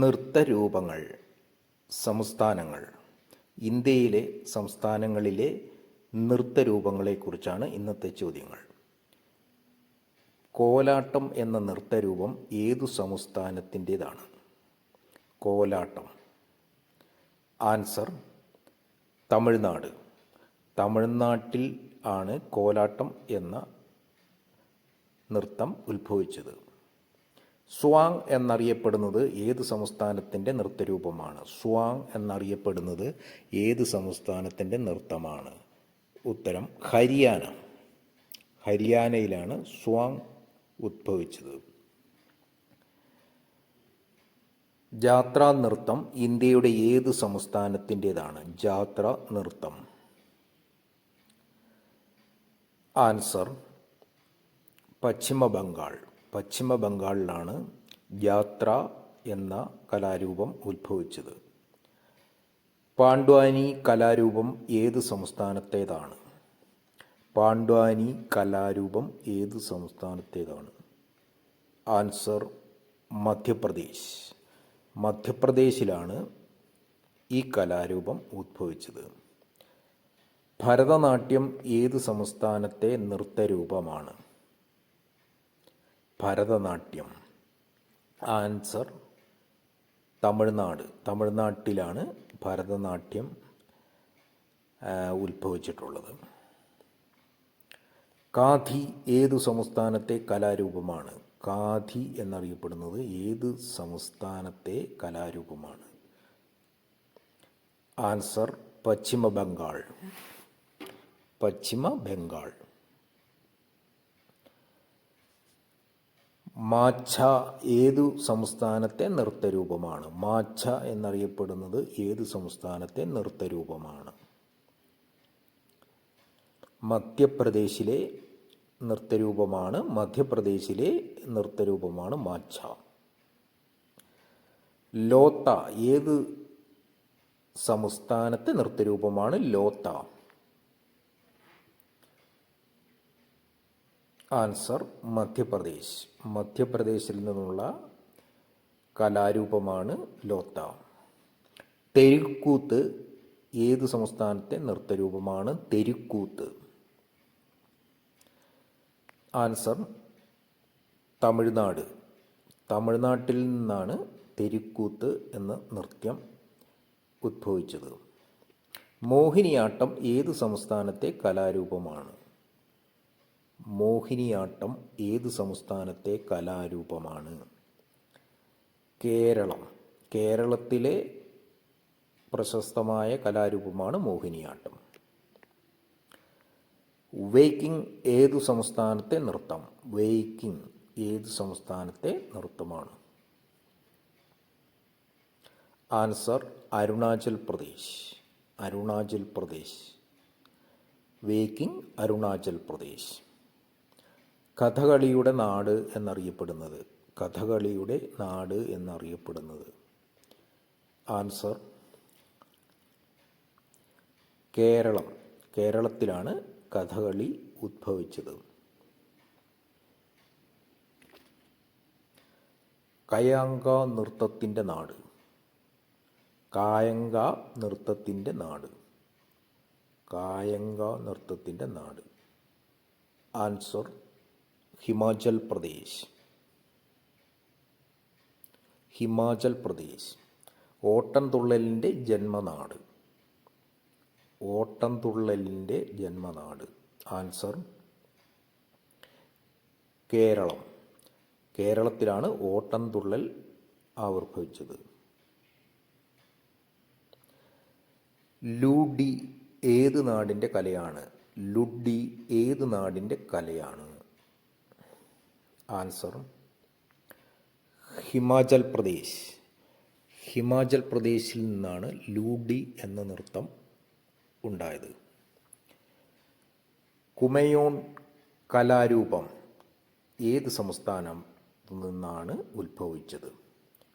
നൃത്തരൂപങ്ങൾ സംസ്ഥാനങ്ങൾ. ഇന്ത്യയിലെ സംസ്ഥാനങ്ങളിലെ നൃത്തരൂപങ്ങളെക്കുറിച്ചാണ് ഇന്നത്തെ ചോദ്യങ്ങൾ. കോലാട്ടം എന്ന നൃത്തരൂപം ഏതു സംസ്ഥാനത്തിന്റേതാണ്? കോലാട്ടം. ആൻസർ തമിഴ്നാട്. തമിഴ്നാട്ടിൽ ആണ് കോലാട്ടം എന്ന നൃത്തം ഉത്ഭവിച്ചത്. സ്വാങ് എന്നറിയപ്പെടുന്നത് ഏത് സംസ്ഥാനത്തിന്റെ നൃത്തരൂപമാണ്? സ്വാങ് എന്നറിയപ്പെടുന്നത് ഏത് സംസ്ഥാനത്തിന്റെ നൃത്തമാണ്? ഉത്തരം ഹരിയാന. ഹരിയാനയിലാണ് സ്വാങ് ഉദ്ഭവിച്ചത് ജാത്രാ നൃത്തം ഇന്ത്യയുടെ ഏത് സംസ്ഥാനത്തിന്റേതാണ്? ജാത്ര നൃത്തം ആൻസർ പശ്ചിമ ബംഗാൾ പശ്ചിമ ബംഗാളിലാണ് യാത്ര എന്ന കലാരൂപം ഉത്ഭവിച്ചത്. പാണ്ഡ്വാനി കലാരൂപം ഏത് സംസ്ഥാനത്തേതാണ്? പാണ്ഡ്വാനി കലാരൂപം ഏത് സംസ്ഥാനത്തേതാണ്? ആൻസർ മധ്യപ്രദേശ്. മധ്യപ്രദേശിലാണ് ഈ കലാരൂപം ഉദ്ഭവിച്ചത് ഭരതനാട്യം ഏത് സംസ്ഥാനത്തെ നൃത്തരൂപമാണ്? ഭരതനാട്യം. ആൻസർ തമിഴ്നാട്. തമിഴ്നാട്ടിലാണ് ഭരതനാട്യം ഉത്ഭവിച്ചിട്ടുള്ളത്. കാഥി ഏതു സംസ്ഥാനത്തെ കലാരൂപമാണ്? കാഥി എന്നറിയപ്പെടുന്നത് ഏത് സംസ്ഥാനത്തെ കലാരൂപമാണ്? ആൻസർ പശ്ചിമ ബംഗാൾ പശ്ചിമ ബംഗാൾ മാച്ഛ ഏതു സംസ്ഥാനത്തെ നൃത്തരൂപമാണ്? മാച്ഛ എന്നറിയപ്പെടുന്നത് ഏത് സംസ്ഥാനത്തെ നൃത്തരൂപമാണ്? മധ്യപ്രദേശിലെ നൃത്തരൂപമാണ് മധ്യപ്രദേശിലെ നൃത്തരൂപമാണ് മാച്ഛ. ലോത്ത ഏത് സംസ്ഥാനത്തെ നൃത്തരൂപമാണ്? ലോത്ത. ആൻസർ മധ്യപ്രദേശ്. മധ്യപ്രദേശിൽ നിന്നുള്ള കലാരൂപമാണ് ലോത്ത. തെരുക്കൂത്ത് ഏത് സംസ്ഥാനത്തെ നൃത്തരൂപമാണ് തെരുക്കൂത്ത്? ആൻസർ തമിഴ്നാട്. തമിഴ്നാട്ടിൽ നിന്നാണ് തെരുക്കൂത്ത് എന്ന നൃത്യം ഉദ്ഭവിച്ചത്. മോഹിനിയാട്ടം ഏത് സംസ്ഥാനത്തെ കലാരൂപമാണ്? മോഹിനിയാട്ടം ഏത് സംസ്ഥാനത്തെ കലാരൂപമാണ്? കേരളം. കേരളത്തിലെ പ്രശസ്തമായ കലാരൂപമാണ് മോഹിനിയാട്ടം. വെയ്ക്കിംഗ് ഏതു സംസ്ഥാനത്തെ നൃത്തം? വെയ്ക്കിംഗ് ഏത് സംസ്ഥാനത്തെ നൃത്തമാണ്? ആൻസർ അരുണാചൽ പ്രദേശ്. അരുണാചൽ പ്രദേശ്. വേക്കിംഗ് അരുണാചൽ പ്രദേശ്. കഥകളിയുടെ നാട് എന്നറിയപ്പെടുന്നത്. കഥകളിയുടെ നാട് എന്നറിയപ്പെടുന്നത്. ആൻസർ കേരളം. കേരളത്തിലാണ് കഥകളി ഉദ്ഭവിച്ചത് കയാങ്ക നൃത്തത്തിന്റെ നാട്. കായങ്ക നൃത്തത്തിന്റെ നാട്. കായങ്ക നൃത്തത്തിന്റെ നാട്. ആൻസർ ഹിമാചൽ പ്രദേശ്. ഹിമാചൽ പ്രദേശ്. ഓട്ടൻതുള്ളലിന്റെ ജന്മനാട്. ഓട്ടൻതുള്ളലിന്റെ ജന്മനാട്. ആൻസർ കേരളം. കേരളത്തിലാണ് ഓട്ടൻതുള്ളൽ ആവിർഭവിച്ചത്. ലൂഡി ഏത് നാടിന്റെ കലയാണ്? ലുഡി ഏത് നാടിന്റെ കലയാണ്? ആൻസർ ഹിമാചൽ പ്രദേശ്. ഹിമാചൽ പ്രദേശിൽ നിന്നാണ് ലൂഡി എന്ന നൃത്തം ഉണ്ടായത്. കുമയോൺ കലാരൂപം ഏത് സംസ്ഥാനം നിന്നാണ് ഉത്ഭവിച്ചത്?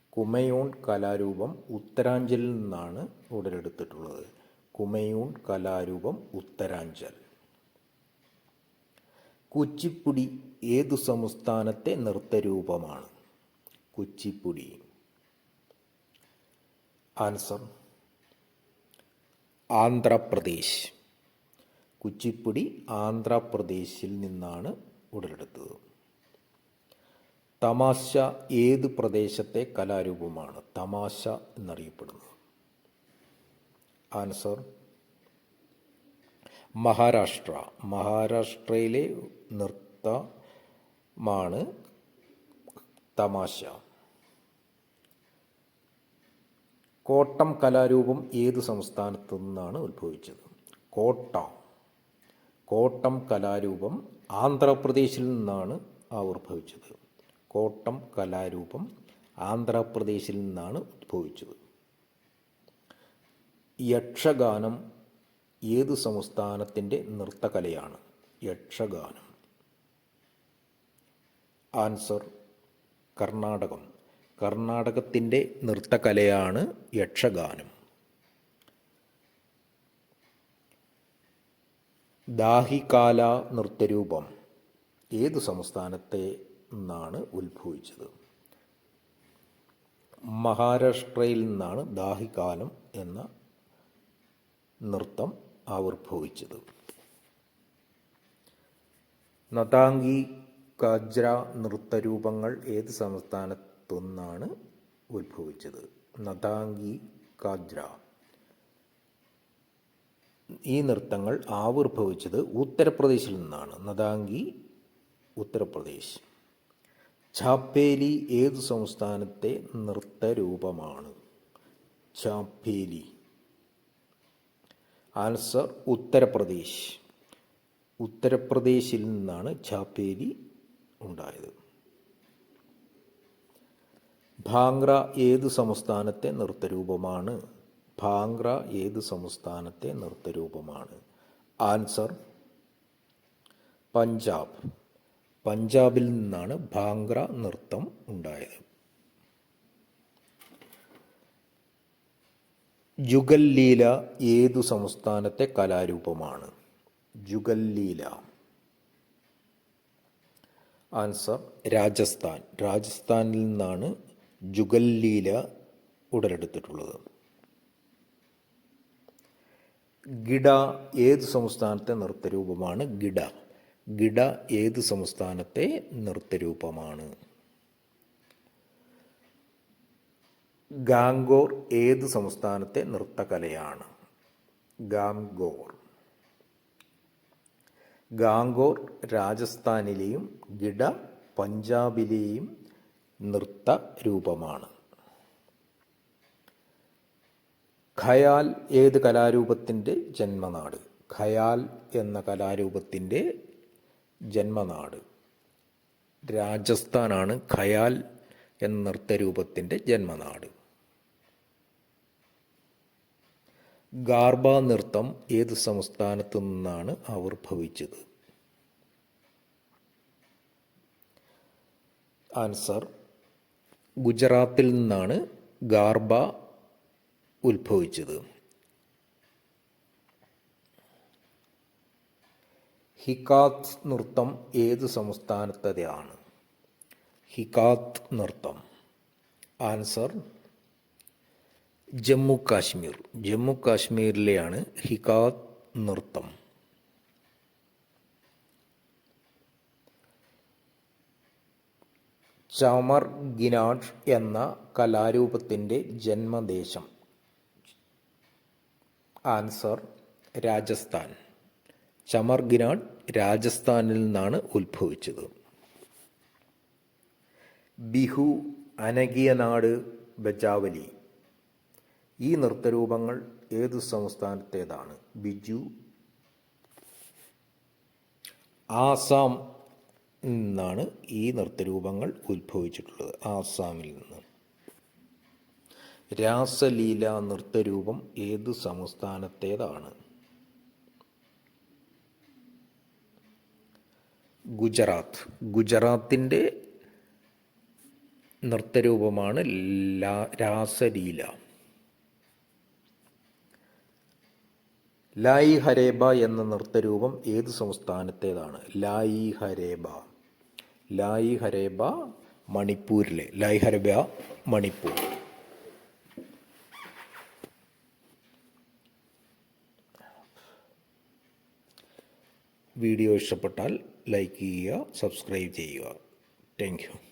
കുമയോൺ കലാരൂപം ഉത്തരാഞ്ചലിൽ നിന്നാണ് ഉടലെടുത്തിട്ടുള്ളത്. കുമയൂൺ കലാരൂപം ഉത്തരാഞ്ചൽ. കുച്ചിപ്പുടി ഏതു സംസ്ഥാനത്തെ നൃത്തരൂപമാണ്? കുച്ചിപ്പുടി. ആൻസർ ആന്ധ്രാപ്രദേശ്. കുച്ചിപ്പുടി ആന്ധ്രാപ്രദേശിൽ നിന്നാണ് ഉടലെടുത്തത്. തമാശ ഏത് പ്രദേശത്തെ കലാരൂപമാണ്? തമാശ എന്നറിയപ്പെടുന്നത്. ആൻസർ മഹാരാഷ്ട്ര. മഹാരാഷ്ട്രയിലെ നൃത്തമാണ് തമാശ. കോട്ടം കലാരൂപം ഏത് സംസ്ഥാനത്തു നിന്നാണ് ഉത്ഭവിച്ചത്? കോട്ട. കോട്ടം കലാരൂപം ആന്ധ്രാപ്രദേശിൽ നിന്നാണ് ഉത്ഭവിച്ചത്. കോട്ടം കലാരൂപം ആന്ധ്രാപ്രദേശിൽ നിന്നാണ് ഉത്ഭവിച്ചത്. യക്ഷഗാനം ഏത് സംസ്ഥാനത്തിന്റെ നൃത്തകലയാണ് യക്ഷഗാനം? ആൻസർ കർണാടകം. കർണാടകത്തിന്റെ നൃത്തകലയാണ് യക്ഷഗാനം. ദാഹികാല നൃത്തരൂപം ഏത് സംസ്ഥാനത്തെ നിന്നാണ് ഉത്ഭവിച്ചത്? മഹാരാഷ്ട്രയിൽ നിന്നാണ് ദാഹികാലം എന്ന നൃത്തം ആവിർഭവിച്ചത്. നതാംഗി കജ്ര നൃത്തരൂപങ്ങൾ ഏത് സംസ്ഥാനത്തു നിന്നാണ് ഉത്ഭവിച്ചത്? നതാംഗി കാജ്ര ഈ നൃത്തങ്ങൾ ആവിർഭവിച്ചത് ഉത്തർപ്രദേശിൽ നിന്നാണ്. നതാംഗി ഉത്തർപ്രദേശ്. ഛാപ്പേലി ഏത് സംസ്ഥാനത്തെ നൃത്തരൂപമാണ്? ഛാപ്പേലി ആൻസർ ഉത്തർപ്രദേശ് ഉത്തർപ്രദേശിൽ നിന്നാണ് ചാപ്പേരി ഉണ്ടായത്. ഭാംഗ്ര ഏത് സംസ്ഥാനത്തെ നൃത്തരൂപമാണ്? ഭാംഗ്ര ഏത് സംസ്ഥാനത്തെ നൃത്തരൂപമാണ്? ആൻസർ പഞ്ചാബ്. പഞ്ചാബിൽ നിന്നാണ് ഭാംഗ്ര നൃത്തം ഉണ്ടായത്. ജുഗല്ലീല ഏതു സംസ്ഥാനത്തെ കലാരൂപമാണ്? ജുഗല്ലീല. ആൻസർ രാജസ്ഥാൻ. രാജസ്ഥാനിൽ നിന്നാണ് ജുഗല്ലീല ഉടലെടുത്തിട്ടുള്ളത്. ഗിഡ ഏത് സംസ്ഥാനത്തെ നൃത്തരൂപമാണ്? ഗിഡ. ഗിഡ ഏത് സംസ്ഥാനത്തെ നൃത്തരൂപമാണ്? ഗാംഗോർ ഏത് സംസ്ഥാനത്തെ നൃത്തകലയാണ്? ഗാംഗോർ. ഗാംഗോർ രാജസ്ഥാനിലെയും ഗിഡ പഞ്ചാബിലെയും നൃത്ത രൂപമാണ്. ഖയാൽ ഏത് കലാരൂപത്തിന്റെ ജന്മനാട്? ഖയാൽ എന്ന കലാരൂപത്തിന്റെ ജന്മനാട്. രാജസ്ഥാനാണ് ഖയാൽ എന്ന നൃത്തരൂപത്തിന്റെ ജന്മനാട്. ഗാർബ നൃത്തം ഏത് സംസ്ഥാനത്തു നിന്നാണ് ആവിർഭവിച്ചത്? ആൻസർ ഗുജറാത്തിൽ നിന്നാണ് ഗാർബ ഉത്ഭവിച്ചത്. ഹിക്കാത്ത് നൃത്തം ഏത് സംസ്ഥാനത്തതാണ് ഹിക്കാത്ത് നൃത്തം. ആൻസർ ജമ്മു കാശ്മീർ. ജമ്മു കാശ്മീരിലെയാണ് ഹിക്കാത്ത് നൃത്തം. ചമർ ഗിനാഡ് എന്ന കലാരൂപത്തിന്റെ ജന്മദേശം. ആൻസർ രാജസ്ഥാൻ. ചമർ ഗിനാഡ് രാജസ്ഥാനിൽ നിന്നാണ് ഉത്ഭവിച്ചത്. ബിഹു അനകിയനാട് ബജാവലി. ഈ നൃത്തരൂപങ്ങൾ ഏത് സംസ്ഥാനത്തേതാണ്? ബിജു. ആസാം നിന്നാണ് ഈ നൃത്തരൂപങ്ങൾ ഉത്ഭവിച്ചിട്ടുള്ളത്. ആസാമിൽ നിന്ന്. രാസലീല നൃത്തരൂപം ഏത് സംസ്ഥാനത്തേതാണ്? ഗുജറാത്ത്. ഗുജറാത്തിന്റെ നൃത്തരൂപമാണ് രാസലീല. ലായി ഹരേബ എന്ന നൃത്തരൂപം ഏത് സംസ്ഥാനത്തേതാണ്? ലായി ഹരേബ. ലായി ഹരേബ മണിപ്പൂരിലെ. ലായി ഹരേബ മണിപ്പൂർ. വീഡിയോ ഇഷ്ടപ്പെട്ടാൽ ലൈക്ക് ചെയ്യുക സബ്സ്ക്രൈബ് ചെയ്യുക. Thank you.